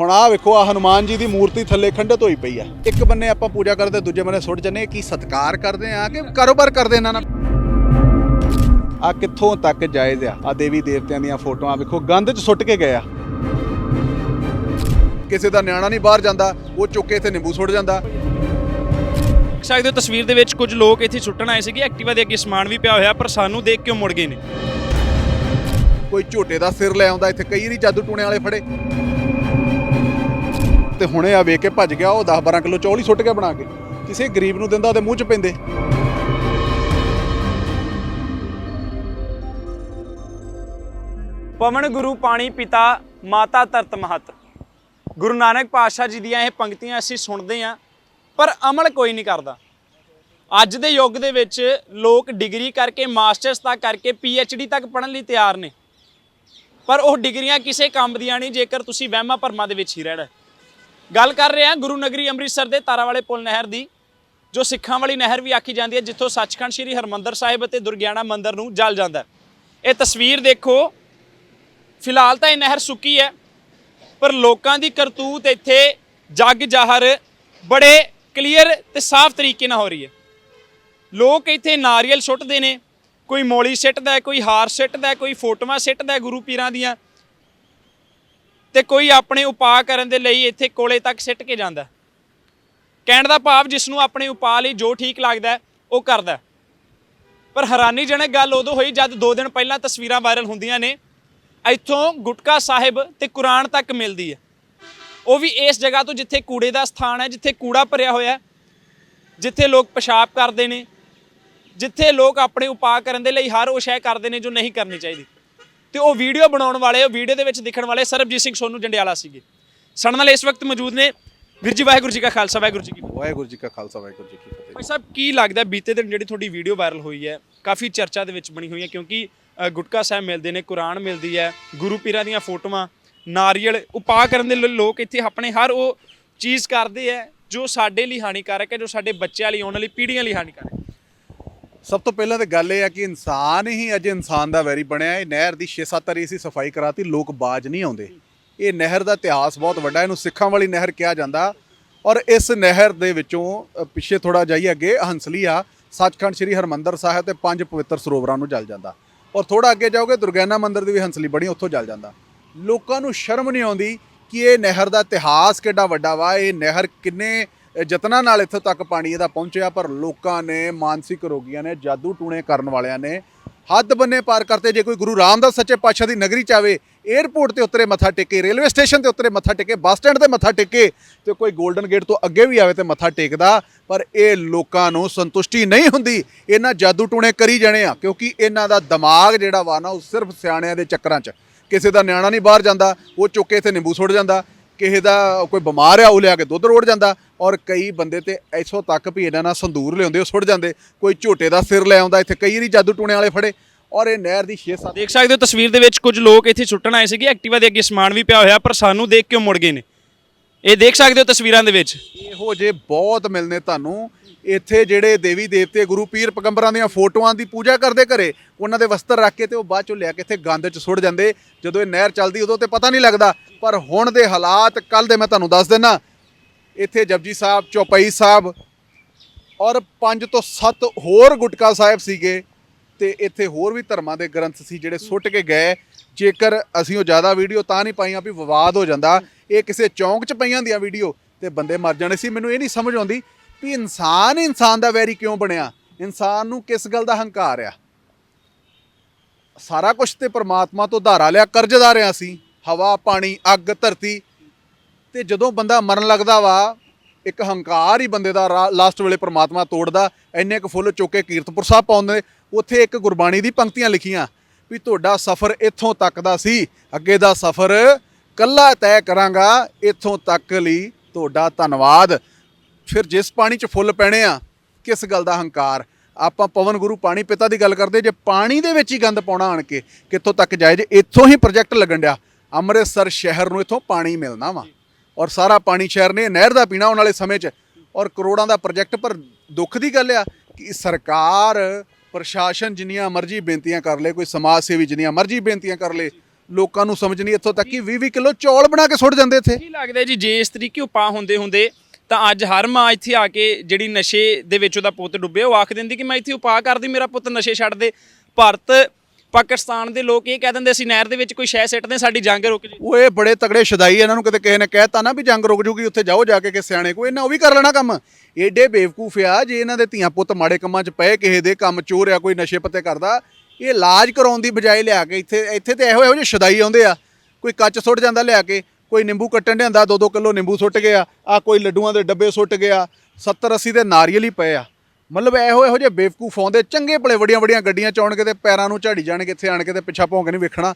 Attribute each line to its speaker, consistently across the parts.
Speaker 1: ਹੁਣ ਆਹ ਵੇਖੋ ਆ ਹਨੂਮਾਨ ਜੀ ਦੀ ਮੂਰਤੀ ਥੱਲੇ ਖੰਡਤ ਹੋਈ ਪਈ ਆ। ਇੱਕ ਬੰਨੇ ਆਪਾਂ ਪੂਜਾ ਕਰਦੇ ਦੂਜੇ ਬੰਨੇ ਸੁੱਟ ਜੰਨੇ ਕੀ ਸਤਕਾਰ ਕਰਦੇ ਆ ਕਿ ਕਾਰੋਬਾਰ ਕਰਦੇ ਇਹਨਾਂ ਨਾਲ? ਆ ਕਿੱਥੋਂ ਤੱਕ ਜਾਇਜ਼ ਆ? ਆ ਦੇਵੀ ਦੇਵਤਿਆਂ ਦੀਆਂ ਫੋਟੋਆਂ ਵੇਖੋ ਗੰਧ 'ਚ ਸੁੱਟ ਕੇ ਗਏ ਆ। ਕਿਸੇ ਦਾ ਨਿਆਣਾ ਨਹੀਂ ਬਾਹਰ ਜਾਂਦਾ ਉਹ ਚੁੱਕ ਕੇ ਇੱਥੇ ਨਿੰਬੂ ਸੁੱਟ ਜਾਂਦਾ।
Speaker 2: ਦੇਖ ਸਕਦੇ ਹੋ ਤਸਵੀਰ ਦੇ ਵਿੱਚ ਕੁਝ ਲੋਕ ਇੱਥੇ ਸੁੱਟਣ ਆਏ ਸੀਗੇ ਐਕਟਿਵਾ ਦੇ ਅੱਗੇ ਸਮਾਨ ਵੀ ਪਿਆ ਹੋਇਆ ਪਰ ਸਾਨੂੰ ਦੇਖ ਕੇ ਉਹ ਮੁੜ ਗਏ ਨੇ।
Speaker 1: ਕੋਈ ਝੋਟੇ ਦਾ ਸਿਰ ਲੈ ਆਉਂਦਾ ਇੱਥੇ ਕਈ ਵਾਰੀ ਜਾਦੂ ਟੂਣੇ ਵਾਲੇ ਫੜੇ। ਤੇ ਹੁਣੇ ਆ ਵੇਖ ਕੇ ਭੱਜ ਗਿਆ, ਉਹ 10 12 ਕਿਲੋ ਚੌਲ ਹੀ ਸੁੱਟ ਕੇ ਬਣਾ ਕੇ। ਕਿਸੇ ਗਰੀਬ ਨੂੰ ਦਿੰਦਾ ਉਹਦੇ ਮੂੰਹ 'ਚ ਪੈਂਦੇ।
Speaker 2: ਪਵਨ ਗੁਰੂ ਪਾਣੀ ਪਿਤਾ, ਮਾਤਾ ਧਰਤ ਮਹਤ। ਗੁਰੂ ਨਾਨਕ ਪਾਤਸ਼ਾਹ ਜੀ ਦੀਆਂ ਇਹ ਪੰਕਤੀਆਂ ਅਸੀਂ ਸੁਣਦੇ ਹਾਂ, ਪਰ ਅਮਲ ਕੋਈ ਨਹੀਂ ਕਰਦਾ। ਅੱਜ ਦੇ ਯੁੱਗ ਦੇ ਵਿੱਚ ਲੋਕ ਡਿਗਰੀ ਕਰਕੇ ਮਾਸਟਰਸ ਤੱਕ ਕਰਕੇ ਡੀ ਤੱਕ ਪੜ੍ਹਨ ਲਈ ਤਿਆਰ ਨੇ। ਪਰ ਉਹ ਡਿਗਰੀਆਂ ਕਿਸੇ ਕੰਮ ਦੀਆਂ ਨਹੀਂ, ਜੇਕਰ ਤੁਸੀਂ ਵਹਿਮਾਂ ਭਰਮਾਂ ਦੇ ਵਿੱਚ ਹੀ ਰਹਿਣਾ ਗੱਲ ਕਰ ਰਹੇ ਹਾਂ ਗੁਰੂ ਨਗਰੀ ਅੰਮ੍ਰਿਤਸਰ ਦੇ ਤਾਰਾਵਾਲੇ ਪੁਲ ਨਹਿਰ ਦੀ, ਜੋ ਸਿੱਖਾਂ ਵਾਲੀ ਨਹਿਰ ਵੀ ਆਖੀ ਜਾਂਦੀ ਹੈ, ਜਿੱਥੋਂ ਸੱਚਖੰਡ ਸ੍ਰੀ ਹਰਮੰਦਰ ਸਾਹਿਬ ਅਤੇ ਦੁਰਗਿਆਣਾ ਮੰਦਿਰ ਨੂੰ ਜਲ ਜਾਂਦਾ ਇਹ ਤਸਵੀਰ ਦੇਖੋ, ਫਿਲਹਾਲ ਤਾਂ ਇਹ ਨਹਿਰ ਸੁੱਕੀ ਹੈ, ਪਰ ਲੋਕਾਂ ਦੀ ਕਰਤੂਤ ਇੱਥੇ ਜੱਗ ਜ਼ਾਹਰ ਬੜੇ ਕਲੀਅਰ ਤੇ ਸਾਫ਼ ਤਰੀਕੇ ਨਾਲ ਹੋ ਰਹੀ ਹੈ। ਲੋਕ ਇੱਥੇ ਨਾਰੀਅਲ ਸੁੱਟਦੇ ਨੇ, ਕੋਈ ਮੋਲੀ ਸਿੱਟਦਾ ਕੋਈ ਹਾਰ ਸਿੱਟਦਾ ਕੋਈ ਫੋਟੋਆਂ ਸਿੱਟਦਾ ਗੁਰੂ ਪੀਰਾਂ ਦੀਆਂ ਤੇ ਕੋਈ ਆਪਣੇ ਉਪਾਅ ਕਰਨ ਦੇ ਲਈ ਇੱਥੇ ਕੋਲੇ ਤੱਕ ਸਿੱਟ ਕੇ ਜਾਂਦਾ। ਕਹਿਣ ਦਾ ਭਾਵ ਜਿਸ ਨੂੰ ਆਪਣੇ ਉਪਾਅ ਲਈ ਜੋ ਠੀਕ ਲੱਗਦਾ, ਉਹ ਕਰਦਾ। ਪਰ ਹੈਰਾਨੀਜਨਕ ਗੱਲ ਉਦੋਂ ਹੋਈ ਜਦ 2 ਦਿਨ ਪਹਿਲਾਂ ਤਸਵੀਰਾਂ ਵਾਇਰਲ ਹੁੰਦੀਆਂ ਨੇ। ਇੱਥੋਂ ਗੁਟਕਾ ਸਾਹਿਬ ਤੇ ਕੁਰਾਨ ਤੱਕ ਮਿਲਦੀ ਹੈ। ਉਹ ਵੀ ਇਸ ਜਗ੍ਹਾ ਤੋਂ ਜਿੱਥੇ ਕੂੜੇ ਦਾ ਸਥਾਨ ਹੈ, ਜਿੱਥੇ ਕੂੜਾ ਭਰਿਆ ਹੋਇਆ ਹੈ, ਜਿੱਥੇ ਲੋਕ ਪਿਸ਼ਾਬ ਕਰਦੇ ਨੇ, ਜਿੱਥੇ ਲੋਕ ਆਪਣੇ ਉਪਾਅ ਕਰਨ ਦੇ ਲਈ ਹਰ ਉਹ ਸ਼ੈ ਕਰਦੇ ਨੇ ਜੋ ਨਹੀਂ ਕਰਨੀ ਚਾਹੀਦੀ। ਤੇ ਉਹ ਵੀਡੀਓ ਬਣਾਉਣ ਵਾਲੇ ਉਹ ਵੀਡੀਓ ਦੇ ਵਿੱਚ ਦਿਖਣ ਵਾਲੇ ਸਰਬਜੀਤ ਸਿੰਘ ਸੋਨੂ ਜੰਡਿਆਲਾ ਸੀਗੇ। ਸਾਡੇ ਨਾਲ ਇਸ ਵਕਤ ਮੌਜੂਦ ਨੇ ਵੀਰ ਜੀ ਵਾਹਿਗੁਰੂ ਜੀ ਕਾ ਖਾਲਸਾ ਵਾਹਿਗੁਰੂ ਜੀ ਕੀ ਫਤਿਹ।
Speaker 1: ਵਾਹਿਗੁਰੂ ਜੀ ਕਾ ਖਾਲਸਾ ਵਾਹਿਗੁਰੂ ਜੀ ਕੀ ਫਤਿਹ।
Speaker 2: ਭਾਈ ਸਾਹਿਬ ਕੀ ਲੱਗਦਾ ਬੀਤੇ ਦਿਨ ਜਿਹੜੀ ਤੁਹਾਡੀ ਵੀਡੀਓ ਵਾਇਰਲ ਹੋਈ ਹੈ ਕਾਫੀ ਚਰਚਾ ਦੇ ਵਿੱਚ ਬਣੀ ਹੋਈ ਹੈ ਕਿਉਂਕਿ ਗੁਟਕਾ ਸਾਹਿਬ ਮਿਲਦੇ ਨੇ ਕੁਰਾਨ ਮਿਲਦੀ ਹੈ ਗੁਰੂ ਪੀਰਾਂ ਦੀਆਂ ਫੋਟੋਆਂ ਨਾਰੀਅਲ ਉਪਾਅ ਕਰਨ ਦੇ ਲੋਕ ਇੱਥੇ ਆਪਣੇ ਹਰ ਉਹ ਚੀਜ਼ ਕਰਦੇ ਆ ਜੋ ਸਾਡੇ ਲਈ ਹਾਨੀਕਾਰਕ ਹੈ ਜੋ ਸਾਡੇ ਬੱਚਿਆਂ ਲਈ ਆਉਣ ਵਾਲੀ ਪੀੜ੍ਹੀਆਂ ਲਈ ਹਾਨੀਕਾਰਕ ਹੈ।
Speaker 1: ਸਭ ਤੋਂ ਪਹਿਲਾਂ ਤਾਂ ਗੱਲ ਇਹ ਆ ਕਿ ਇਨਸਾਨ ਹੀ ਅੱਜ ਇਨਸਾਨ ਦਾ ਵੈਰੀ ਬਣਿਆ ਇਹ ਨਹਿਰ ਦੀ 6-7 ਵਾਰੀ ਅਸੀਂ ਸਫ਼ਾਈ ਕਰਾਤੀ ਲੋਕ ਬਾਜ ਨਹੀਂ ਆਉਂਦੇ। ਇਹ ਨਹਿਰ ਦਾ ਇਤਿਹਾਸ ਬਹੁਤ ਵੱਡਾ ਇਹਨੂੰ ਸਿੱਖਾਂ ਵਾਲੀ ਨਹਿਰ ਕਿਹਾ ਜਾਂਦਾ। ਔਰ ਇਸ ਨਹਿਰ ਦੇ ਵਿੱਚੋਂ ਅ, ਪਿੱਛੇ ਥੋੜਾ ਜਾਈਏ ਅੱਗੇ ਹੰਸਲੀ ਆ ਸੱਚਖੰਡ ਸ੍ਰੀ ਹਰਮੰਦਰ ਸਾਹਿਬ ਤੇ ਪੰਜ ਪਵਿੱਤਰ ਸਰੋਵਰਾਂ ਨੂੰ ਜਲ ਜਾਂਦਾ। ਔਰ ਥੋੜਾ ਅੱਗੇ ਜਾਓਗੇ ਦੁਰਗਿਆਨਾ ਮੰਦਿਰ ਦੀ ਵੀ ਹੰਸਲੀ ਬਣੀ ਉੱਥੋਂ ਜਲ ਜਾਂਦਾ। ਲੋਕਾਂ ਨੂੰ ਸ਼ਰਮ ਨਹੀਂ ਆਉਂਦੀ ਕਿ ਇਹ ਨਹਿਰ ਦਾ ਇਤਿਹਾਸ ਕਿੱਡਾ ਵੱਡਾ ਵਾ ਇਹ ਨਹਿਰ ਕਿੰਨੇ ਯਤਨਾਂ ਨਾਲ ਇੱਥੋਂ ਤੱਕ ਪਾਣੀ ਇਹਦਾ ਪਹੁੰਚਿਆ, ਪਰ ਲੋਕਾਂ ਨੇ, ਮਾਨਸਿਕ ਰੋਗੀਆਂ ਨੇ, ਜਾਦੂ ਟੂਣੇ ਕਰਨ ਵਾਲਿਆਂ ਨੇ ਹੱਦ ਬੰਨੇ ਪਾਰ ਕਰਤੇ। ਜੇ ਕੋਈ ਗੁਰੂ ਰਾਮਦਾਸ ਸੱਚੇ ਪਾਤਸ਼ਾਹ ਦੀ ਨਗਰੀ ਚ ਆਵੇ 에ਅਰਪੋਰਟ ਤੇ ਉਤਰੇ ਮੱਥਾ ਟੇਕੇ, ਰੇਲਵੇ ਸਟੇਸ਼ਨ ਤੇ ਉਤਰੇ ਮੱਥਾ ਟੇਕੇ, ਬੱਸ ਸਟੈਂਡ ਤੇ ਮੱਥਾ ਟੇਕੇ ਤੇ ਕੋਈ 골ਡਨ ਗੇਟ ਤੋਂ ਅੱਗੇ ਵੀ ਆਵੇ ਤੇ ਮੱਥਾ ਟੇਕਦਾ, ਪਰ ਇਹ ਲੋਕਾਂ ਨੂੰ ਸੰਤੁਸ਼ਟੀ ਨਹੀਂ ਹੁੰਦੀ। ਇਹਨਾਂ ਜਾਦੂ ਟੂਣੇ ਕਰੀ ਜਾਣੇ ਆ, ਕਿਉਂਕਿ ਇਹਨਾਂ ਦਾ ਦਿਮਾਗ ਜਿਹੜਾ ਵਾ ਨਾ, ਉਹ ਸਿਰਫ ਸਿਆਣਿਆਂ ਦੇ ਚੱਕਰਾਂ 'ਚ। ਕਿਸੇ ਦਾ ਨਿਆਣਾ ਨਹੀਂ ਬਾਹਰ ਜਾਂਦਾ, ਉਹ ਚੁੱਕ ਕੇ ਇੱਥੇ ਨਿੰਬੂ ਸੁੱਟ ਜਾਂਦਾ। ਕਿਸੇ ਦਾ ਕੋਈ ਬਿਮਾਰ ਆ ਉਹ ਲਿਆ ਕੇ ਦੁੱਧ ਰੋੜ ਜਾਂਦਾ ਔਰ ਕਈ ਬੰਦੇ ਤੇ ਇੱਥੋਂ ਤੱਕ ਵੀ ਇਹਨਾਂ ਨਾਲ ਸੰਦੂਰ ਲਿਆਉਂਦੇ ਉਹ ਸੁੱਟ ਜਾਂਦੇ। ਕੋਈ ਝੋਟੇ ਦਾ ਸਿਰ ਲੈ ਆਉਂਦਾ ਇੱਥੇ ਕਈ ਵਾਰੀ ਜਾਦੂ ਟੂਣੇ ਵਾਲੇ ਫੜੇ ਔਰ ਇਹ ਨਹਿਰ ਦੀ 6-7
Speaker 2: ਦੇਖ ਸਕਦੇ ਹੋ ਤਸਵੀਰ ਦੇ ਵਿੱਚ ਕੁਝ ਲੋਕ ਇੱਥੇ ਸੁੱਟਣ ਆਏ ਸੀਗੇ ਐਕਟਿਵਾ ਦੇ ਅੱਗੇ ਸਮਾਨ ਵੀ ਪਿਆ ਹੋਇਆ ਪਰ ਸਾਨੂੰ ਦੇਖ ਕੇ ਉਹ ਮੁੜ ਗਏ ਨੇ। ਇਹ ਦੇਖ ਸਕਦੇ ਹੋ ਤਸਵੀਰਾਂ ਦੇ ਵਿੱਚ।
Speaker 1: ਇਹੋ ਜੇ ਬਹੁਤ ਮਿਲਨੇ ਤੁਹਾਨੂੰ। ਇੱਥੇ ਜਿਹੜੇ ਦੇਵੀ ਦੇਵਤੇ ਗੁਰੂ ਪੀਰ ਪੈਗੰਬਰਾਂ ਦੀਆਂ ਫੋਟੋਆਂ ਦੀ ਪੂਜਾ ਕਰਦੇ ਘਰੇ, ਉਹਨਾਂ ਦੇ ਵਸਤਰ ਰੱਖ ਕੇ ਤੇ ਉਹ ਬਾਅਦ ਚੋਂ ਲਿਆ ਕੇ ਇੱਥੇ ਗੰਦ 'ਚ ਸੁੱਟ ਜਾਂਦੇ। ਜਦੋਂ ਇਹ ਨਹਿਰ ਚੱਲਦੀ, ਉਦੋਂ ਤੇ ਪਤਾ ਨਹੀਂ ਲੱਗਦਾ, ਪਰ ਹੁਣ ਦੇ ਹਾਲਾਤ ਕੱਲ ਦੇ ਮੈਂ ਤੁਹਾਨੂੰ ਦੱਸ ਦਿੰਨਾ। ਇੱਥੇ ਜਪਜੀ ਸਾਹਿਬ, ਚੌਪਈ ਸਾਹਿਬ ਔਰ ਪੰਜ ਤੋਂ ਸੱਤ ਹੋਰ ਗੁਟਕਾ ਸਾਹਿਬ ਸੀਗੇ ਤੇ ਇੱਥੇ ਹੋਰ ਵੀ ਧਰਮਾਂ ਦੇ ਗ੍ਰੰਥ ਸੀ ਜਿਹੜੇ ਸੁੱਟ ਕੇ ਗਏ। ਜੇਕਰ ਅਸੀਂ ਉਹ ਜ਼ਿਆਦਾ ਵੀਡੀਓ ਤਾਂ ਨਹੀਂ ਪਾਈਆਂ ਵੀ ਵਿਵਾਦ ਹੋ ਜਾਂਦਾ। ਇਹ ਕਿਸੇ ਚੌਂਕ 'ਚ ਪਈਆਂ ਹੁੰਦੀਆਂ ਵੀਡੀਓ ਤੇ ਬੰਦੇ ਮਰ ਜਾਣੇ ਸੀ। ਮੈਨੂੰ ਇਹ ਨਹੀਂ ਸਮਝ ਆਉਂਦੀ ਵੀ ਇਨਸਾਨ ਇਨਸਾਨ ਦਾ ਵੈਰੀ ਕਿਉਂ ਬਣਿਆ? ਇਨਸਾਨ ਨੂੰ ਕਿਸ ਗੱਲ ਦਾ ਹੰਕਾਰ ਆ? ਸਾਰਾ ਕੁਝ ਤੇ ਪ੍ਰਮਾਤਮਾ ਤੋਂ ਧਾਰਾ ਲਿਆ ਕਰਜ਼ਦਾਰ ਆ ਅਸੀਂ ਹਵਾ, ਪਾਣੀ, ਅੱਗ, ਧਰਤੀ। ਤੇ ਜਦੋਂ ਬੰਦਾ ਮਰਨ ਲੱਗਦਾ ਵਾ, ਇੱਕ ਹੰਕਾਰ ਹੀ ਬੰਦੇ ਦਾ ਲਾਸਟ ਵੇਲੇ ਪ੍ਰਮਾਤਮਾ ਤੋੜਦਾ। ਇੰਨੇ ਕੁ ਫੁੱਲ ਚੁੱਕ ਕੇ ਕੀਰਤਪੁਰ ਸਾਹਿਬ ਪਾਉਂਦੇ। ਉੱਥੇ ਇੱਕ ਗੁਰਬਾਣੀ ਦੀ ਪੰਕਤੀਆਂ ਲਿਖੀਆਂ ਵੀ ਤੁਹਾਡਾ ਸਫ਼ਰ ਇੱਥੋਂ ਤੱਕ ਦਾ ਸੀ। ਅੱਗੇ ਦਾ ਸਫ਼ਰ ਕੱਲਾ ਤੈਅ ਕਰਾਂਗਾ, ਇੱਥੋਂ ਤੱਕ ਲਈ ਤੁਹਾਡਾ ਧੰਨਵਾਦ। ਫਿਰ ਜਿਸ ਪਾਣੀ 'ਚ ਫੁੱਲ ਪੈਣੇ ਆ, ਕਿਸ ਗੱਲ ਦਾ ਹੰਕਾਰ? ਆਪਾਂ ਪਵਨ ਗੁਰੂ ਪਾਣੀ ਪਿਤਾ ਦੀ ਗੱਲ ਕਰਦੇ, ਜੇ ਪਾਣੀ ਦੇ ਵਿੱਚ ਹੀ ਗੰਦ ਪਾਉਣਾ ਆਣ ਕੇ, ਕਿੱਥੋਂ ਤੱਕ ਜਾਏ? ਜੇ ਇੱਥੋਂ ਹੀ ਪ੍ਰੋਜੈਕਟ ਲੱਗਣ ਡਿਆ, ਅੰਮ੍ਰਿਤਸਰ ਸ਼ਹਿਰ ਨੂੰ ਇੱਥੋਂ ਪਾਣੀ ਮਿਲਣਾ ਵਾ। ਔਰ ਸਾਰਾ ਪਾਣੀ ਸ਼ਹਿਰ ਨੇ ਨਹਿਰ ਦਾ ਪੀਣਾ ਆਉਣ ਵਾਲੇ ਸਮੇਂ 'ਚ। ਔਰ ਕਰੋੜਾਂ ਦਾ ਪ੍ਰੋਜੈਕਟ ਪਰ ਦੁੱਖ ਦੀ ਗੱਲ ਆ ਕਿ ਸਰਕਾਰ, ਪ੍ਰਸ਼ਾਸਨ ਜਿੰਨੀਆਂ ਮਰਜ਼ੀ ਬੇਨਤੀਆਂ ਕਰ ਲੇ, ਕੋਈ ਸਮਾਜ ਸੇਵੀ ਜਿੰਨੀਆਂ ਮਰਜ਼ੀ ਬੇਨਤੀਆਂ ਕਰ ਲੇ, ਲੋਕਾਂ ਨੂੰ ਸਮਝ ਨਹੀਂ ਇੱਥੋਂ ਤੱਕ ਕਿ 20 20 ਕਿਲੋ ਚੌਲ ਬਣਾ ਕੇ ਸੁੱਟ ਜਾਂਦੇ ਇੱਥੇ।
Speaker 2: ਕੀ ਲੱਗਦਾ ਜੀ, ਜੇ ਇਸ ਤਰੀਕੇ ਉਪਾਅ ਹੁੰਦੇ ਹੁੰਦੇ ਤਾਂ ਅੱਜ ਹਰ ਮਾਂ ਇੱਥੇ ਆ ਕੇ ਜਿਹੜੀ ਨਸ਼ੇ ਦੇ ਵਿੱਚ ਉਹਦਾ ਪੁੱਤ ਡੁੱਬੇ ਉਹ ਆਖ ਦਿੰਦੀ ਕਿ ਮੈਂ ਇੱਥੇ ਉਪਾਅ ਕਰਦੀ, ਮੇਰਾ ਪੁੱਤ ਨਸ਼ੇ ਛੱਡ ਦੇ। ਭਾਰਤ, ਪਾਕਿਸਤਾਨ ਦੇ ਲੋਕ ਇਹ ਕਹਿ ਦਿੰਦੇ, ਅਸੀਂ ਨਹਿਰ ਦੇ ਵਿੱਚ ਕੋਈ ਸ਼ੈ ਸਿੱਟਦੇ, ਸਾਡੀ ਜੰਗ ਰੁਕ ਜੇ।
Speaker 1: ਉਹ ਇਹ ਬੜੇ ਤਗੜੇ ਸ਼ਦਾਈ ਇਹਨਾਂ ਨੂੰ ਕਿਤੇ ਕਿਸੇ ਨੇ ਕਹਿਤਾ ਨਾ ਵੀ ਜੰਗ ਰੁਕ ਜੂਗੀ, ਉੱਥੇ ਜਾਓ ਜਾ ਕੇ ਕਿ ਸਿਆਣੇ ਕੋ ਇਹਨਾਂ ਉਹ ਵੀ ਕਰ ਲੈਣਾ ਕੰਮ। ਏਡੇ ਬੇਵਕੂਫ ਆ, ਜੇ ਇਹਨਾਂ ਦੇ ਧੀਆਂ ਪੁੱਤ ਮਾੜੇ ਕੰਮਾਂ 'ਚ ਪਏ, ਕਿਸੇ ਦੇ ਕੰਮ ਚੋਰ ਆ ਕੋਈ ਨਸ਼ੇ ਪੱਤੇ ਕਰਦਾ, ਇਹ ਇਲਾਜ ਕਰਾਉਣ ਦੀ ਬਜਾਏ ਲਿਆ ਕੇ ਇੱਥੇ ਇੱਥੇ ਤੇ ਇਹੋ ਇਹੋ ਜਿਹੇ ਸ਼ਦਾਈ ਆਉਂਦੇ ਆ। ਕੋਈ ਕੱਚ ਸੁੱਟ ਜਾਂਦਾ ਲਿਆ ਕੇ ਕੋਈ ਨਿੰਬੂ ਕੱਟਣ ਲਿਆਂਦਾ 2-2 ਕਿਲੋ ਨਿੰਬੂ ਸੁੱਟ ਗਿਆ ਆ ਕੋਈ ਲੱਡੂਆਂ ਦੇ ਡੱਬੇ ਸੁੱਟ ਗਿਆ 70 80 ਦੇ ਨਾਰੀਅਲ ਹੀ ਪਏ ਆ। ਮਤਲਬ ਇਹੋ ਇਹੋ ਜਿਹੇ ਬੇਵਕੂਫ ਆਉਂਦੇ, ਚੰਗੇ ਭਲੇ ਵੱਡੀਆਂ ਵੱਡੀਆਂ ਗੱਡੀਆਂ ਚ ਆਉਣਗੇ ਤੇ ਪੈਰਾਂ ਨੂੰ ਝਾੜੀ ਜਾਣਗੇ ਇੱਥੇ ਆਣ ਕੇ ਤੇ ਪਿੱਛਾ ਭੌਂਕ ਨਹੀਂ ਵੇਖਣਾ।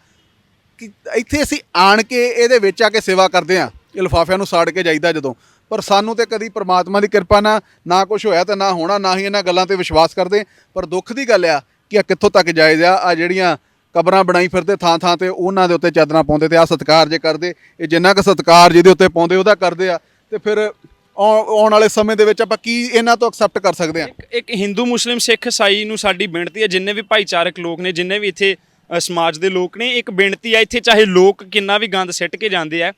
Speaker 1: ਕਿ ਇੱਥੇ ਅਸੀਂ ਆਣ ਕੇ ਇਹਦੇ ਵਿੱਚ ਆ ਕੇ ਸੇਵਾ ਕਰਦੇ ਆ ਇਹ ਲਿਫਾਫਿਆਂ ਨੂੰ ਸਾੜ ਕੇ ਜਾਈਦਾ ਜਦੋਂ। ਪਰ ਸਾਨੂੰ ਤੇ ਕਦੀ ਪ੍ਰਮਾਤਮਾ ਦੀ ਕਿਰਪਾ ਨਾਲ ਨਾ ਕੁਝ ਹੋਇਆ ਤੇ ਨਾ ਹੋਣਾ, ਨਾ ਹੀ ਇਹਨਾਂ ਗੱਲਾਂ ਤੇ ਵਿਸ਼ਵਾਸ ਕਰਦੇ। ਪਰ ਦੁੱਖ ਦੀ ਗੱਲ ਆ ਕਿ ਆ ਕਿੱਥੋਂ ਤੱਕ ਜਾਇਜ਼ ਆ ਆ ਜਿਹੜੀਆਂ ਕਬਰਾਂ ਬਣਾਈ ਫਿਰਦੇ ਥਾਂ ਥਾਂ ਤੇ ਉਹਨਾਂ ਦੇ ਉੱਤੇ ਚਾਦਰਾਂ ਪਾਉਂਦੇ ਤੇ ਆ ਸਤਕਾਰ ਜੇ ਕਰਦੇ, ਇਹ ਜਿੰਨਾ ਕੁ ਸਤਕਾਰ ਜਿਹਦੇ ਉੱਤੇ ਪਾਉਂਦੇ ਉਹਦਾ ਕਰਦੇ ਆ। ਤੇ ਫਿਰ ਆਉ- ਆਉਣ ਵਾਲੇ ਸਮੇਂ ਦੇ ਵਿੱਚ ਆਪਾਂ ਕੀ ਇਹਨਾਂ ਤੋਂ ਐਕਸੈਪਟ ਕਰ ਸਕਦੇ ਆ?
Speaker 2: ਇੱਕ ਹਿੰਦੂ ਮੁਸਲਿਮ ਸਿੱਖ ਈਸਾਈ ਨੂੰ ਸਾਡੀ ਬੇਨਤੀ ਹੈ, ਜਿੰਨੇ ਵੀ ਭਾਈਚਾਰਕ ਲੋਕ ਨੇ, ਜਿੰਨੇ ਵੀ ਇੱਥੇ ਸਮਾਜ ਦੇ ਲੋਕ ਨੇ, ਇੱਕ ਬੇਨਤੀ ਹੈ ਇੱਥੇ ਚਾਹੇ ਲੋਕ ਕਿੰਨਾ ਵੀ ਗੰਦ ਸਿੱਟ ਕੇ ਜਾਂਦੇ ਆ,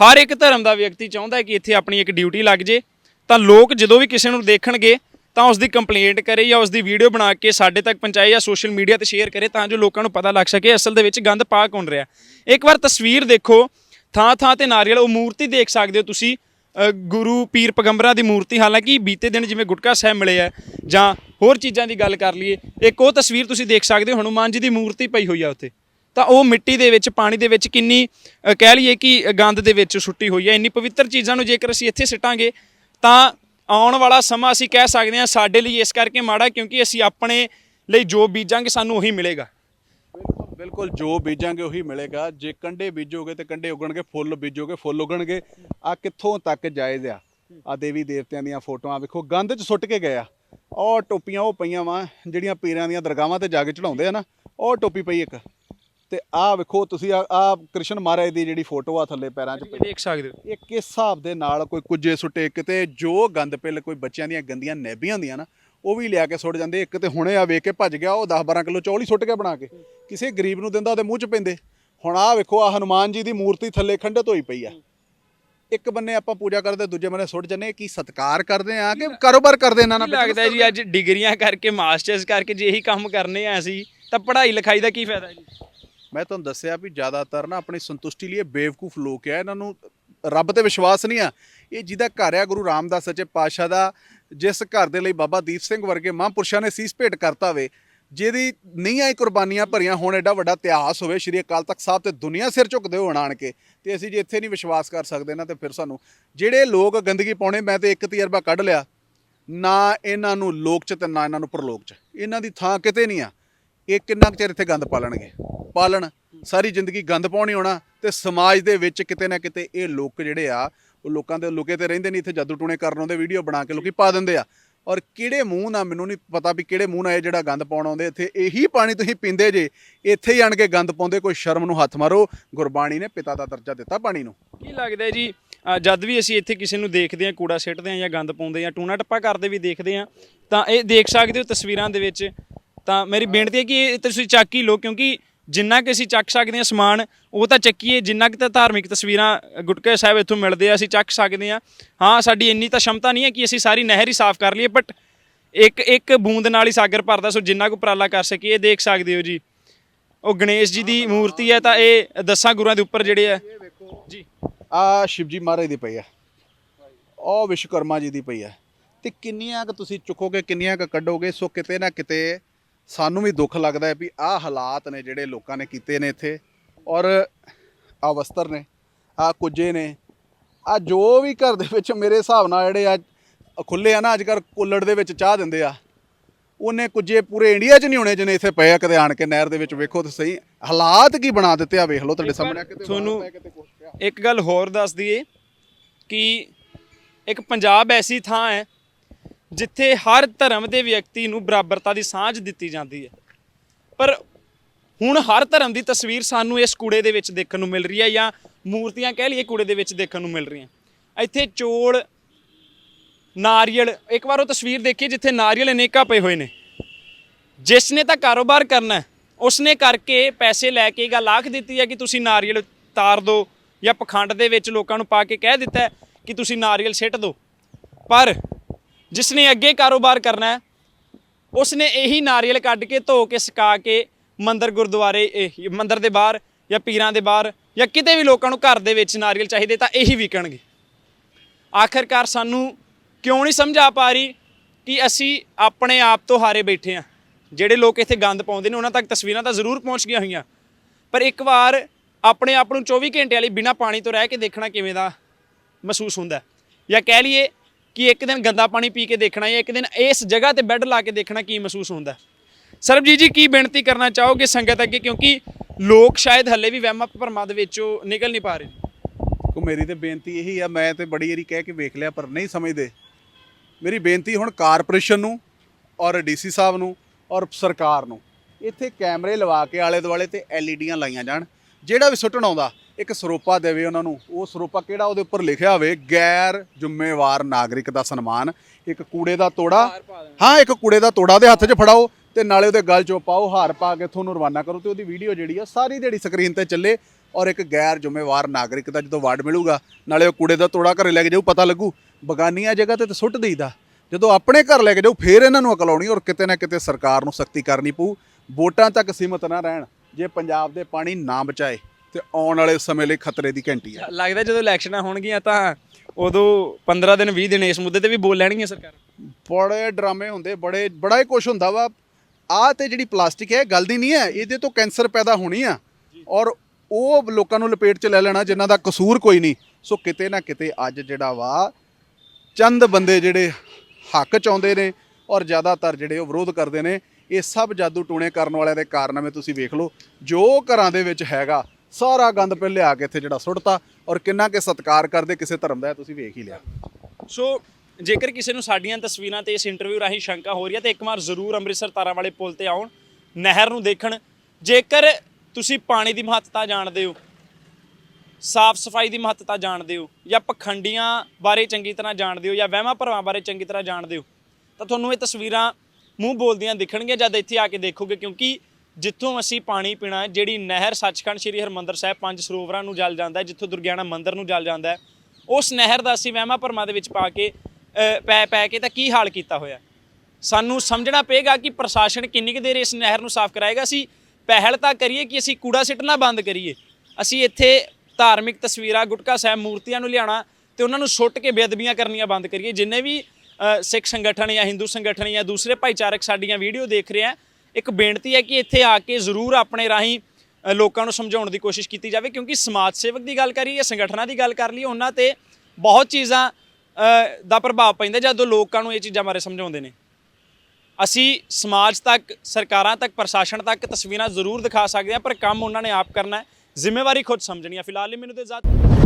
Speaker 2: ਹਰ ਇੱਕ ਧਰਮ ਦਾ ਵਿਅਕਤੀ ਚਾਹੁੰਦਾ ਕਿ ਇੱਥੇ ਆਪਣੀ ਇੱਕ ਡਿਊਟੀ ਲੱਗ ਜੇ। ਤਾਂ ਲੋਕ ਜਦੋਂ ਵੀ ਕਿਸੇ ਨੂੰ ਦੇਖਣਗੇ ਤਾਂ ਉਸ ਦੀ ਕੰਪਲੇਂਟ ਕਰੇ ਜਾਂ ਉਸ ਦੀ ਵੀਡੀਓ ਬਣਾ ਕੇ ਸਾਡੇ ਤੱਕ ਪਹੁੰਚਾਏ ਜਾਂ ਸੋਸ਼ਲ ਮੀਡੀਆ ਤੇ ਸ਼ੇਅਰ ਕਰੇ ਤਾਂ ਜੋ ਲੋਕਾਂ ਨੂੰ ਪਤਾ ਲੱਗ ਸਕੇ ਅਸਲ ਦੇ ਵਿੱਚ ਗੰਦ ਪਾ ਕੌਣ ਰਿਹਾ। ਇੱਕ ਵਾਰ ਤਸਵੀਰ ਦੇਖੋ, ਥਾਂ ਥਾਂ ਤੇ ਨਾਰੀਅਲ, ਉਹ ਮੂਰਤੀ ਦੇਖ ਸਕਦੇ ਹੋ ਤੁਸੀਂ। ਗੁਰੂ ਪੀਰ ਪਗੰਬਰਾਂ ਦੀ ਮੂਰਤੀ, ਹਾਲਾਂਕਿ ਬੀਤੇ ਦਿਨ ਜਿਵੇਂ ਗੁਟਕਾ ਸਾਹਿਬ ਮਿਲੇ ਆ, ਜਾਂ ਹੋਰ ਚੀਜ਼ਾਂ ਦੀ ਗੱਲ ਕਰ ਲਈਏ, ਇੱਕ ਉਹ ਤਸਵੀਰ ਤੁਸੀਂ ਦੇਖ ਸਕਦੇ ਹੋ, ਹਨੂਮਾਨ ਜੀ ਦੀ ਮੂਰਤੀ ਪਈ ਹੋਈ ਆ ਉੱਥੇ। ਤਾਂ ਉਹ ਮਿੱਟੀ ਦੇ ਵਿੱਚ, ਪਾਣੀ ਦੇ ਵਿੱਚ ਕਿੰਨੀ ਕਹਿ ਲਈਏ ਕਿ ਗੰਦ ਦੇ ਵਿੱਚ ਸੁੱਟੀ ਹੋਈ ਹੈ ਇੰਨੀ ਪਵਿੱਤਰ ਚੀਜ਼ਾਂ ਨੂੰ ਜੇਕਰ ਅਸੀਂ ਇੱਥੇ ਸਿੱਟਾਂਗੇ, ਤਾਂ ਆਉਣ ਵਾਲਾ ਸਮਾਂ ਅਸੀਂ ਕਹਿ ਸਕਦੇ ਹਾਂ ਸਾਡੇ ਲਈ ਇਸ ਕਰਕੇ ਮਾੜਾ ਕਿਉਂਕਿ ਅਸੀਂ ਆਪਣੇ ਲਈ ਜੋ ਬੀਜਾਂਗੇ ਸਾਨੂੰ ਉਹੀ ਮਿਲੇਗਾ।
Speaker 1: ਬਿਲਕੁਲ ਬਿਲਕੁਲ ਜੋ ਬੀਜਾਂਗੇ ਉਹੀ ਮਿਲੇਗਾ। ਜੇ ਕੰਡੇ ਬੀਜੋਗੇ ਤੇ ਕੰਡੇ ਉਗਣਗੇ, ਫੁੱਲ ਬੀਜੋਗੇ, ਫੁੱਲ ਉਗਣਗੇ। ਆ ਕਿੱਥੋਂ ਤੱਕ ਜਾਇਜ਼ ਆ? ਆ ਦੇਵੀ ਦੇਵਤਿਆਂ ਦੀਆਂ ਫੋਟੋਆਂ ਵੇਖੋ, ਗੰਧ 'ਚ ਸੁੱਟ ਕੇ ਗਏ ਆ। ਉਹ ਟੋਪੀਆਂ ਉਹ ਪਈਆਂ ਵਾ, ਜਿਹੜੀਆਂ ਪੀਰਾਂ ਦੀਆਂ ਦਰਗਾਹਾਂ ਤੇ ਜਾ ਕੇ ਚੜਾਉਂਦੇ ਆ ਨਾ ਉਹ ਟੋਪੀ ਪਈ ਇੱਕ। ਤੇ ਆਹ ਵੇਖੋ ਤੁਸੀਂ ਆ ਆ ਕ੍ਰਿਸ਼ਨ ਮਹਾਰਾਜ ਦੀ ਜਿਹੜੀ ਫੋਟੋ ਆ ਥੱਲੇ ਪੈਰਾਂ 'ਚ
Speaker 2: ਇਹ ਦੇਖ ਸਕਦੇ ਹੋ।
Speaker 1: ਇਹ ਕਿਸ ਹਿਸਾਬ ਦੇ ਨਾਲ ਕੋਈ ਕੁਝੇ ਸੁੱਟੇ ਕਿਤੇ ਜੋ ਗੰਦ ਪਿੱਲ ਕੋਈ ਬੱਚਿਆਂ ਦੀਆਂ ਗੰਦੀਆਂ ਨੈਬੀਆਂ ਹੁੰਦੀਆਂ ਨਾ ਉਹ ਵੀ ਲਿਆ ਕੇ ਸੁੱਟ ਜਾਂਦੇ। ਇੱਕ ਤੇ ਹੁਣੇ ਆ ਵੇਖ ਕੇ ਭੱਜ ਗਿਆ ਉਹ 10 12 ਕਿਲੋ ਚੌਲ ਹੀ ਸੁੱਟ ਕੇ ਬਣਾ ਕੇ। ਕਿਸੇ ਗਰੀਬ ਨੂੰ ਦਿੰਦਾ ਉਹਦੇ ਮੂੰਹ 'ਚ ਪੈਂਦੇ। ਹੁਣ ਆਹ ਵੇਖੋ ਆ ਹਨੂਮਾਨ ਜੀ ਦੀ ਮੂਰਤੀ ਥੱਲੇ ਖੰਡਤ ਹੋਈ ਪਈ ਆ। ਇੱਕ ਬੰਨੇ ਆਪਾਂ ਪੂਜਾ ਕਰਦੇ ਦੂਜੇ ਬੰਨੇ ਸੁੱਟ ਜੰਨੇ ਕੀ ਸਤਕਾਰ ਕਰਦੇ ਆ ਕਿ ਕਾਰੋਬਾਰ ਕਰਦੇ ਇਹਨਾਂ ਨਾਲ
Speaker 2: ਕੀ ਲੱਗਦਾ ਜੀ ਅੱਜ ਡਿਗਰੀਆਂ ਕਰਕੇ ਮਾਸਟਰਸ ਕਰਕੇ ਜੇ ਇਹੀ ਕੰਮ ਕਰਨੇ ਆ ਅਸੀਂ ਤਾਂ ਪੜ੍ਹਾਈ ਲਿਖਾਈ ਦਾ ਕੀ ਫਾਇਦਾ ਜੀ?
Speaker 1: ਮੈਂ ਤੁਹਾਨੂੰ ਦੱਸਿਆ ਵੀ ਜ਼ਿਆਦਾਤਰ ਨਾ ਆਪਣੀ ਸੰਤੁਸ਼ਟੀ ਲਈ ਇਹ ਬੇਵਕੂਫ ਲੋਕ ਆ, ਇਹਨਾਂ ਨੂੰ ਰੱਬ ਤੇ ਵਿਸ਼ਵਾਸ ਨਹੀਂ ਆ। ਇਹ ਜਿਹਦਾ ਘਰ ਆ, ਗੁਰੂ ਰਾਮਦਾਸ ਸੱਚੇ ਪਾਤਸ਼ਾਹ ਦਾ, ਜਿਸ ਘਰ ਦੇ ਲਈ ਬਾਬਾ ਦੀਪ ਸਿੰਘ ਵਰਗੇ ਮਹਾਂਪੁਰਸ਼ਾਂ ਨੇ ਸੀਸ ਭੇਟ ਕਰਤਾ ਹੋਵੇ ਜਿਹਦੀ ਨਹੀਂ ਆਈ ਕੁਰਬਾਨੀਆਂ ਭਰੀਆਂ, ਹੁਣ ਐਡਾ ਵੱਡਾ ਇਤਿਹਾਸ ਹੋਵੇ, ਸ਼੍ਰੀ ਅਕਾਲ ਤਖਤ ਸਾਹਿਬ ਤੇ ਦੁਨੀਆ ਸਿਰ ਝੁਕਦੇ ਹੋਣ ਆਣ ਕੇ, ਤੇ ਅਸੀਂ ਜੇ ਇੱਥੇ ਨਹੀਂ ਵਿਸ਼ਵਾਸ ਕਰ ਸਕਦੇ ਨਾ, ਤੇ ਫਿਰ ਸਾਨੂੰ ਜਿਹੜੇ ਲੋਕ ਗੰਦਗੀ ਪਾਉਣੇ, ਮੈਂ ਤੇ ਇੱਕ ਤਜਰਬਾ ਕੱਢ ਲਿਆ, ਨਾ ਇਹਨਾਂ ਨੂੰ ਲੋਕ ਚ ਤੇ ਨਾ ਇਹਨਾਂ ਨੂੰ ਪ੍ਰਲੋਕ ਚ। ਇਹਨਾਂ ਦੀ ਥਾਂ ਕਿਤੇ ਨਹੀਂ ਆ। ਇਹ ਕਿੰਨਾ ਕੁ ਚਿਰ ਇੱਥੇ ਗੰਦ ਪਾਲਣਗੇ? ਪਾਲਣ, ਸਾਰੀ ਜ਼ਿੰਦਗੀ ਗੰਦ ਪਾਉਣੀ ਹੋਣਾ ਤੇ ਸਮਾਜ ਦੇ ਵਿੱਚ ਕਿਤੇ ਨਾ ਕਿਤੇ ਇਹ ਲੋਕ ਜਿਹੜੇ ਆ, ਉਹ ਲੋਕਾਂ ਦੇ ਲੁਕੇ ਤੇ ਰਹਿੰਦੇ ਨਹੀਂ, ਇੱਥੇ ਜਾਦੂ ਟੂਣੇ ਕਰਨ ਆਉਂਦੇ ਵੀਡੀਓ ਬਣਾ ਕੇ ਲੋਕੀ ਪਾ ਦਿੰਦੇ ਆ। ਔਰ ਕਿਹੜੇ ਮੂੰਹ ਨਾਲ ਮੈਨੂੰ ਨਹੀਂ ਪਤਾ ਵੀ ਕਿਹੜੇ ਮੂੰਹ ਨਾਲ ਇਹ ਜਿਹੜਾ ਗੰਦ ਪਾਉਣ ਆਉਂਦੇ, ਇੱਥੇ ਇਹੀ ਪਾਣੀ ਤੁਸੀਂ ਪੀਂਦੇ ਜੇ, ਇੱਥੇ ਹੀ ਆਣ ਕੇ ਗੰਦ ਪਾਉਂਦੇ, ਕੋਈ ਸ਼ਰਮ ਨੂੰ ਹੱਥ ਮਾਰੋ। ਗੁਰਬਾਣੀ ਨੇ ਪਿਤਾ ਦਾ ਦਰਜਾ ਦਿੱਤਾ ਪਾਣੀ ਨੂੰ।
Speaker 2: ਕੀ ਲੱਗਦਾ ਜੀ ਜਦ ਵੀ ਅਸੀਂ ਇੱਥੇ ਕਿਸੇ ਨੂੰ ਦੇਖਦੇ ਹਾਂ, ਕੂੜਾ ਸਿੱਟਦੇ ਹਾਂ ਜਾਂ ਗੰਦ ਪਾਉਂਦੇ ਹਾਂ ਟੂਣਾ ਟੱਪਾ ਕਰਦੇ ਵੀ ਦੇਖਦੇ ਹਾਂ, ਤਾਂ ਇਹ ਦੇਖ ਸਕਦੇ ਹੋ ਤਸਵੀਰਾਂ ਦੇ ਵਿੱਚ ਤਾਂ ਮੇਰੀ ਬੇਨਤੀ ਹੈ ਕਿ ਇਹ ਤੁਸੀਂ ਚੱਕ ਹੀ ਲਓ, ਕਿਉਂਕਿ ਜਿੰਨਾ ਕਿ ਅਸੀਂ ਚੱਕ ਸਕਦੇ ਹਾਂ ਸਮਾਨ, ਉਹ ਤਾਂ ਚੱਕੀਏ, ਜਿੰਨਾ ਕਿ ਤਾਂ ਧਾਰਮਿਕ ਤਸਵੀਰਾਂ ਗੁਟਕੇ ਸਾਹਿਬ ਇੱਥੋਂ ਮਿਲਦੇ ਆ, ਅਸੀਂ ਚੱਕ ਸਕਦੇ ਹਾਂ। ਹਾਂ, ਸਾਡੀ ਇੰਨੀ ਤਾਂ ਸ਼ਮਤਾ ਨਹੀਂ ਹੈ ਕਿ ਅਸੀਂ ਸਾਰੀ ਨਹਿਰ ਹੀ ਸਾਫ਼ ਕਰ ਲਈਏ ਬਟ ਇੱਕ ਇੱਕ ਬੂੰਦ ਨਾਲ ਹੀ ਸਾਗਰ ਭਰਦਾ, ਸੋ ਜਿੰਨਾ ਕੁ ਉਪਰਾਲਾ ਕਰ ਸਕੀਏ, ਇਹ ਦੇਖ ਸਕਦੇ ਹੋ ਜੀ। ਉਹ ਗਣੇਸ਼ ਜੀ ਦੀ ਮੂਰਤੀ ਹੈ, ਤਾਂ ਇਹ ਦਸਾਂ ਗੁਰੂਆਂ ਦੇ ਉੱਪਰ ਜਿਹੜੇ ਆ। ਜੀ।
Speaker 1: ਆ ਸ਼ਿਵਜੀ ਮਹਾਰਾਜ ਦੀ ਪਈ ਆ। ਉਹ ਵਿਸ਼ਵਕਰਮਾ ਜੀ ਦੀ ਪਈ ਆ। ਤੇ ਕਿੰਨੀਆਂ ਕੁ ਤੁਸੀਂ ਚੁੱਕੋਗੇ, ਕਿੰਨੀਆਂ ਕੁ ਕੱਢੋਗੇ, ਸੋ ਕਿਤੇ ਨਾ ਕਿਤੇ ਸਾਨੂੰ ਵੀ ਦੁੱਖ ਲੱਗਦਾ ਹੈ ਵੀ ਆਹ ਹਾਲਾਤ ਨੇ ਜਿਹੜੇ ਲੋਕਾਂ ਨੇ ਕੀਤੇ ਨੇ ਇੱਥੇ ਔਰ ਆ ਵਸਤਰ ਨੇ ਆ ਕੁੱਜੇ ਨੇ ਆ ਜੋ ਵੀ ਘਰ ਦੇ ਵਿੱਚ ਮੇਰੇ ਹਿਸਾਬ ਨਾਲ ਜਿਹੜੇ ਆ ਖੁੱਲੇ ਆ ਨਾ ਅੱਜ ਕੱਲ੍ਹ ਕੁੱਲੜ ਦੇ ਵਿੱਚ ਚਾਹ ਦਿੰਦੇ ਆ ਉਹਨੇ ਕੁੱਜੇ ਪੂਰੇ ਇੰਡੀਆ 'ਚ ਨਹੀਂ ਹੋਣੇ ਜਿਹਨੇ ਇੱਥੇ ਪਏ ਆ ਕਦੇ ਆਣ ਕੇ ਨਹਿਰ ਦੇ ਵਿੱਚ ਵੇਖੋ ਤੇ ਸਹੀ ਹਾਲਾਤ ਕੀ ਬਣਾ ਦਿੱਤੇ ਆ ਵੇਖ ਲਓ ਤੁਹਾਡੇ ਸਾਹਮਣੇ ਕਿਤੇ
Speaker 2: ਤੁਹਾਨੂੰ-। ਇੱਕ ਗੱਲ ਹੋਰ ਦੱਸ ਦਈਏ ਕਿ ਇੱਕ ਪੰਜਾਬ ਐਸੀ ਥਾਂ ਹੈ ਜਿੱਥੇ ਹਰ ਧਰਮ ਦੇ ਵਿਅਕਤੀ ਨੂੰ ਬਰਾਬਰਤਾ ਦੀ ਸਾਂਝ ਦਿੱਤੀ ਜਾਂਦੀ ਹੈ। ਪਰ ਹੁਣ ਹਰ ਧਰਮ ਦੀ ਤਸਵੀਰ ਸਾਨੂੰ ਇਸ ਕੂੜੇ ਦੇ ਵਿੱਚ ਦੇਖਣ ਨੂੰ ਮਿਲ ਰਹੀ ਹੈ ਜਾਂ ਮੂਰਤੀਆਂ ਕਹਿ ਲਈਏ ਕੂੜੇ ਦੇ ਵਿੱਚ ਦੇਖਣ ਨੂੰ ਮਿਲ ਰਹੀਆਂ। ਇੱਥੇ ਚੋਲ ਨਾਰੀਅਲ ਇੱਕ ਵਾਰ ਉਹ ਤਸਵੀਰ ਦੇਖੀ ਜਿੱਥੇ ਨਾਰੀਅਲ ਅਨੇਕਾਂ ਪਏ ਹੋਏ ਨੇ। ਜਿਸ ਨੇ ਤਾਂ ਕਾਰੋਬਾਰ ਕਰਨਾ ਹੈ, ਉਸਨੇ ਕਰਕੇ ਪੈਸੇ ਲੈ ਕੇ ਗੱਲ ਆਖ ਦਿੱਤੀ ਹੈ ਕਿ ਤੁਸੀਂ ਨਾਰੀਅਲ ਤਾਰ ਦਿਓ ਜਾਂ ਪਖੰਡ ਦੇ ਵਿੱਚ ਲੋਕਾਂ ਨੂੰ ਪਾ ਕੇ ਕਹਿ ਦਿੱਤਾ ਕਿ ਤੁਸੀਂ ਨਾਰੀਅਲ ਸਿੱਟ ਦਿਓ ਪਰ ਜਿਸ ਨੇ ਅੱਗੇ ਕਾਰੋਬਾਰ ਕਰਨਾ ਹੈ, ਉਸਨੇ ਇਹੀ ਨਾਰੀਅਲ ਕੱਢ ਕੇ, ਧੋ ਕੇ, ਸੁਕਾ ਕੇ ਮੰਦਰ ਗੁਰਦੁਆਰੇ ਮੰਦਰ ਦੇ ਬਾਹਰ ਜਾਂ ਪੀਰਾਂ ਦੇ ਬਾਹਰ ਜਾਂ ਕਿਤੇ ਵੀ ਲੋਕਾਂ ਨੂੰ ਘਰ ਦੇ ਵਿੱਚ ਨਾਰੀਅਲ ਚਾਹੀਦੇ ਤਾਂ ਇਹੀ ਵਿਕਣਗੇ। ਆਖਰਕਾਰ ਸਾਨੂੰ ਕਿਉਂ ਨਹੀਂ ਸਮਝ ਆ ਪਾ ਰਹੀ ਕਿ ਅਸੀਂ ਆਪਣੇ ਆਪ ਤੋਂ ਹਾਰੇ ਬੈਠੇ ਆ ਜਿਹੜੇ ਲੋਕ ਇੱਥੇ ਗੰਦ ਪਾਉਂਦੇ ਨੇ, ਉਹਨਾਂ ਤੱਕ ਤਸਵੀਰਾਂ ਤਾਂ ਜ਼ਰੂਰ ਪਹੁੰਚ ਗਈਆਂ ਹੋਈਆਂ। ਪਰ ਇੱਕ ਵਾਰ ਆਪਣੇ ਆਪ ਨੂੰ 24 ਘੰਟੇ ਵਾਲੀ ਬਿਨਾ ਪਾਣੀ ਤੋਂ ਰਹਿ ਕੇ ਦੇਖਣਾ ਕਿਵੇਂ ਦਾ ਮਹਿਸੂਸ ਹੁੰਦਾ ਜਾਂ ਕਹਿ ਲਈਏ ਕਿ ਇੱਕ ਦਿਨ ਗੰਦਾ ਪਾਣੀ ਪੀ ਕੇ ਦੇਖਣਾ ਜਾਂ ਇੱਕ ਦਿਨ ਇਸ ਜਗ੍ਹਾ ਤੇ ਬੈੱਡ ਲਾ ਕੇ ਦੇਖਣਾ ਕੀ ਮਹਿਸੂਸ ਹੁੰਦਾ? ਸਰਬਜੀਤ ਜੀ, ਕੀ ਬੇਨਤੀ ਕਰਨਾ ਚਾਹੋਗੇ ਸੰਗਤ ਅੱਗੇ? ਕਿਉਂਕਿ ਲੋਕ ਸ਼ਾਇਦ ਹੱਲੇ ਵੀ ਵਹਿਮਾਂ ਭਰਮਾਂ ਦੇ ਵਿੱਚੋਂ ਨਿਕਲ ਨਹੀਂ ਪਾ ਰਹੇ।
Speaker 1: ਕੋ ਮੇਰੀ ਤੇ ਬੇਨਤੀ ਇਹੀ ਆ, ਮੈਂ ਤੇ ਬੜੀ ਵਾਰੀ ਕਹਿ ਕੇ ਵੇਖ ਲਿਆ, ਪਰ ਨਹੀਂ ਸਮਝਦੇ। ਮੇਰੀ ਬੇਨਤੀ ਹੁਣ ਕਾਰਪੋਰੇਸ਼ਨ ਨੂੰ ਔਰ ਡੀਸੀ ਸਾਹਿਬ ਨੂੰ ਔਰ ਸਰਕਾਰ ਨੂੰ। ਇੱਥੇ ਕੈਮਰੇ ਲਵਾ ਕੇ ਆਲੇ ਦੁਆਲੇ ਤੇ ਐਲਈਡੀਆਂ ਲਾਈਆਂ ਜਾਣ। ਜਿਹੜਾ ਵੀ ਸੁੱਟਣ ਆਉਂਦਾ ਇੱਕ ਸਰੋਪਾ ਦੇਵੇ ਉਹਨਾਂ ਨੂੰ। ਉਹ ਸਰੋਪਾ ਕਿਹੜਾ? ਉਹਦੇ ਉੱਪਰ ਲਿਖਿਆ ਹੋਵੇ ਗੈਰ ਜ਼ਿੰਮੇਵਾਰ ਨਾਗਰਿਕ ਦਾ ਸਨਮਾਨ। ਇੱਕ ਕੂੜੇ ਦਾ ਤੋੜਾ। ਹਾਂ ਇੱਕ ਕੂੜੇ ਦਾ ਤੋੜਾ ਉਹਦੇ ਹੱਥ 'ਚ ਫੜਾਓ ਤੇ ਨਾਲੇ ਉਹਦੇ ਗਲ 'ਚੋਂ ਪਾਓ ਹਾਰ ਪਾ ਕੇ ਤੁਹਾਨੂੰ ਰਵਾਨਾ ਕਰੋ ਤੇ ਉਹਦੀ ਵੀਡੀਓ ਜਿਹੜੀ ਆ ਸਾਰੀ ਦਿਹਾੜੀ ਸਕਰੀਨ ਤੇ ਚੱਲੇ ਔਰ ਇੱਕ ਗੈਰ ਜ਼ਿੰਮੇਵਾਰ ਨਾਗਰਿਕ ਦਾ ਜਦੋਂ ਵਾਰਡ ਮਿਲੂਗਾ ਨਾਲੇ ਉਹ ਕੂੜੇ ਦਾ ਤੋੜਾ ਘਰੇ ਲੈ ਕੇ ਜਾਊ ਪਤਾ ਲੱਗੂ ਬਗਾਨੀਆਂ ਜਗ੍ਹਾ ਤੇ ਤਾਂ ਸੁੱਟ ਦੇਈਦਾ। ਜਦੋਂ ਆਪਣੇ ਘਰ ਲੈ ਕੇ ਜਾਊ ਫੇਰ ਇਹਨਾਂ ਨੂੰ ਅਕਲ ਆਉਣੀ ਔਰ ਕਿਤੇ ਨਾ ਕਿਤੇ ਸਰਕਾਰ ਨੂੰ ਸਖਤੀ ਕਰਨੀ ਪਊ। ਵੋਟਾਂ ਤੱਕ ਸੀਮਤ ਨਾ ਰਹਿਣ। ਜੇ ਪੰਜਾਬ ਦੇ ਪਾਣੀ ਨਾ ਬਚਾਏ ਤੇ ਆਉਣ ਵਾਲੇ ਸਮੇਂ ਲਈ ਖਤਰੇ ਦੀ ਘੰਟੀ ਆ
Speaker 2: ਲੱਗਦਾ ਜਦੋਂ ਇਲੈਕਸ਼ਨਾਂ ਹੋਣਗੀਆਂ ਤਾਂ ਉਦੋਂ 15 ਦਿਨ 20 ਦਿਨ ਇਸ ਮੁੱਦੇ ਤੇ ਵੀ ਬੋਲ ਲੈਣਗੀਆਂ ਸਰਕਾਰ।
Speaker 1: ਬੜੇ ਡਰਾਮੇ ਹੁੰਦੇ ਬੜੇ ਬੜਾ ਹੀ ਕੁਝ ਹੁੰਦਾ ਵਾ। ਆਹ ਤੇ ਜਿਹੜੀ ਪਲਾਸਟਿਕ ਹੈ ਇਹ ਗਲਦੀ ਨਹੀਂ ਹੈ। ਇਹਦੇ ਤੋਂ ਕੈਂਸਰ ਪੈਦਾ ਹੋਣੀ ਆ। ਔਰ ਉਹ ਲੋਕਾਂ ਨੂੰ ਲਪੇਟ 'ਚ ਲੈ ਲੈਣਾ ਜਿਨ੍ਹਾਂ ਦਾ ਕਸੂਰ ਕੋਈ ਨਹੀਂ। ਸੋ ਕਿਤੇ ਨਾ ਕਿਤੇ ਅੱਜ ਜਿਹੜਾ ਵਾ ਚੰਦ ਬੰਦੇ ਜਿਹੜੇ ਹੱਕ ਚਾਹੁੰਦੇ ਨੇ ਔਰ ਜ਼ਿਆਦਾਤਰ ਜਿਹੜੇ ਉਹ ਵਿਰੋਧ ਕਰਦੇ ਨੇ ਇਹ ਸਭ ਜਾਦੂ ਟੂਣੇ ਕਰਨ ਵਾਲਿਆਂ ਦੇ ਕਾਰਨਾਮੇ ਤੁਸੀਂ ਵੇਖ ਲਓ। ਜੋ ਘਰਾਂ ਦੇ ਵਿੱਚ ਹੈਗਾ, ਸਾਰਾ ਗੰਦ ਪਹਿਲੇ ਲਿਆ ਕੇ ਇੱਥੇ ਜਿਹੜਾ ਸੁੱਟਤਾ ਔਰ ਕਿੰਨਾ ਕਿ ਸਤਿਕਾਰ ਕਰਦੇ, ਕਿਸੇ ਧਰਮ ਦਾ ਤੁਸੀਂ ਵੇਖ ਹੀ ਲਿਆ।
Speaker 2: ਸੋ ਜੇਕਰ ਕਿਸੇ ਨੂੰ ਸਾਡੀਆਂ ਤਸਵੀਰਾਂ ਤੇ ਇਸ ਇੰਟਰਵਿਊ ਰਾਹੀਂ ਸ਼ੰਕਾ ਹੋ ਰਹੀ ਹੈ, ਤਾਂ ਇੱਕ ਵਾਰ ਜ਼ਰੂਰ ਅੰਮ੍ਰਿਤਸਰ ਤਾਰਾਂ ਵਾਲੇ ਪੁਲ ਤੇ ਆਉਣ, ਨਹਿਰ ਨੂੰ ਦੇਖਣ। ਜੇਕਰ ਤੁਸੀਂ ਪਾਣੀ ਦੀ ਮਹੱਤਤਾ ਜਾਣਦੇ ਹੋ ਸਾਫ਼ ਸਫ਼ਾਈ ਦੀ ਮਹੱਤਤਾ ਜਾਣਦੇ ਹੋ, ਜਾਂ ਪਖੰਡੀਆਂ ਬਾਰੇ ਚੰਗੀ ਤਰ੍ਹਾਂ ਜਾਣਦੇ ਹੋ, ਜਾਂ ਵਹਿਮਾਂ ਭਰਮਾਂ ਬਾਰੇ ਚੰਗੀ ਤਰ੍ਹਾਂ ਜਾਣਦੇ ਹੋ, ਤਾਂ ਤੁਹਾਨੂੰ ਇਹ ਤਸਵੀਰਾਂ ਮੂੰਹ ਬੋਲਦੀਆਂ ਦਿਖਣਗੀਆਂ ਜਦ ਇੱਥੇ ਆ ਕੇ ਦੇਖੋਗੇ, ਕਿਉਂਕਿ ਜਿੱਥੋਂ ਅਸੀਂ ਪਾਣੀ ਪੀਣਾ ਹੈ, ਜਿਹੜੀ ਨਹਿਰ ਸੱਚਖੰਡ ਸ੍ਰੀ ਹਰਮੰਦਰ ਸਾਹਿਬ ਪੰਜ ਸਰੋਵਰਾਂ ਨੂੰ ਜਲ ਜਾਂਦਾ ਹੈ, ਜਿੱਥੋਂ ਦੁਰਗਿਆਣਾ ਮੰਦਿਰ ਨੂੰ ਜਲ ਜਾਂਦਾ ਹੈ, ਉਸ ਨਹਿਰ ਦਾ ਅਸੀਂ ਵਹਿਮਾਂ ਭਰਮਾਂ ਦੇ ਵਿੱਚ ਪਾ ਕੇ ਪੈ ਪੈ ਕੇ ਤਾਂ ਕੀ ਹਾਲ ਕੀਤਾ ਹੋਇਆ ਸਾਨੂੰ ਸਮਝਣਾ ਪਏਗਾ ਕਿ ਪ੍ਰਸ਼ਾਸਨ ਕਿੰਨੀ ਕੁ ਦੇਰ ਇਸ ਨਹਿਰ ਨੂੰ ਸਾਫ਼ ਕਰਾਏਗਾ? ਅਸੀਂ ਪਹਿਲ ਤਾਂ ਕਰੀਏ ਕਿ ਅਸੀਂ ਕੂੜਾ ਸਿੱਟਣਾ ਬੰਦ ਕਰੀਏ। ਅਸੀਂ ਇੱਥੇ ਧਾਰਮਿਕ ਤਸਵੀਰਾਂ, ਗੁਟਕਾ ਸਾਹਿਬ ਮੂਰਤੀਆਂ ਨੂੰ ਲਿਆਉਣਾ ਤੇ ਉਹਨਾਂ ਨੂੰ ਸੁੱਟ ਕੇ ਬੇਅਦਬੀਆਂ ਕਰਨੀਆਂ ਬੰਦ ਕਰੀਏ। ਜਿੰਨੇ ਵੀ ਸਿੱਖ ਸੰਗਠਨ ਜਾਂ ਹਿੰਦੂ ਸੰਗਠਨ ਜਾਂ ਦੂਸਰੇ ਭਾਈਚਾਰਕ ਸਾਡੀਆਂ ਵੀਡੀਓ ਦੇਖ ਰਿਹਾ ਇੱਕ ਬੇਨਤੀ ਹੈ ਕਿ ਇੱਥੇ ਆ ਕੇ ਜ਼ਰੂਰ ਆਪਣੇ ਰਾਹੀਂ ਲੋਕਾਂ ਨੂੰ ਸਮਝਾਉਣ ਦੀ ਕੋਸ਼ਿਸ਼ ਕੀਤੀ ਜਾਵੇ, ਕਿਉਂਕਿ ਸਮਾਜ ਸੇਵਕ ਦੀ ਗੱਲ ਕਰੀਏ, ਸੰਗਠਨਾਂ ਦੀ ਗੱਲ ਕਰ ਲਈਏ, ਉਹਨਾਂ ਤੇ ਬਹੁਤ ਚੀਜ਼ਾਂ ਦਾ ਪ੍ਰਭਾਵ ਪੈਂਦਾ ਜਦੋਂ ਲੋਕਾਂ ਨੂੰ ਇਹ ਚੀਜ਼ਾਂ ਬਾਰੇ ਸਮਝਾਉਂਦੇ ਨੇ। ਅਸੀਂ ਸਮਾਜ ਤੱਕ, ਸਰਕਾਰਾਂ ਤੱਕ, ਪ੍ਰਸ਼ਾਸਨ ਤੱਕ ਤਸਵੀਰਾਂ ਜ਼ਰੂਰ ਦਿਖਾ ਸਕਦੇ ਹਾਂ, ਪਰ ਕੰਮ ਉਹਨਾਂ ਨੇ ਆਪ ਕਰਨਾ ਹੈ। ਜ਼ਿੰਮੇਵਾਰੀ ਖੁਦ ਸਮਝਣੀ ਹੈ। ਫਿਲਹਾਲ ਲਈ ਮੈਨੂੰ ਤੇ ਇਜਾਜ਼ਤ